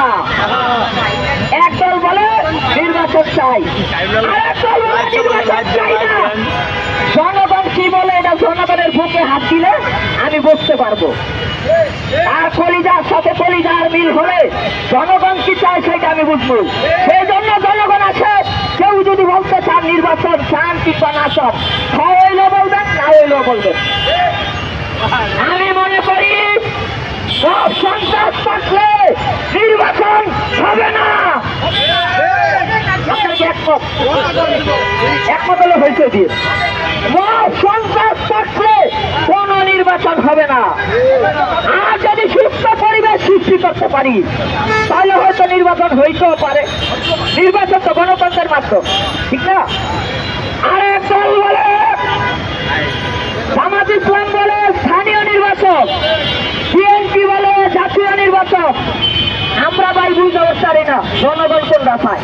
না। একদল বলে নির্বাচন চাই। বলে নির্বাচন চাই জনগণ কি বলে এটা জনগণের বুকে হাত দিলে আমি বুঝতে পারব। আর কলিজার সাথে কলিজার মিল হলে জনগণ কি চায় সেটা আমি বুঝব। সেই জন্য জনগণ আছে। কেউ যদি বলতে চান নির্বাচন চান কিংবা না চান হইলেও বলবেন না হইলেও বলবেন। আমি মনে করি সব সন্ত্রাস থাকলে একমত একমত হয়েছে দিয়ে সন্ত্রাস থাকলে কোন নির্বাচন হবে না। আর যদি সুস্থ পরিবেশ সৃষ্টি করতে পারি, তাহলে হয়তো নির্বাচন হইতেও পারে। নির্বাচন তো গণতন্ত্রের মাধ্যম, ঠিক না? আরেক দল বলে, জামাত ইসলাম বলে স্থানীয় নির্বাচন বিএনপি বলে জাতীয় নির্বাচন আমরা ভাই বুঝতে পারি না, জনগণ কোনটা চায়?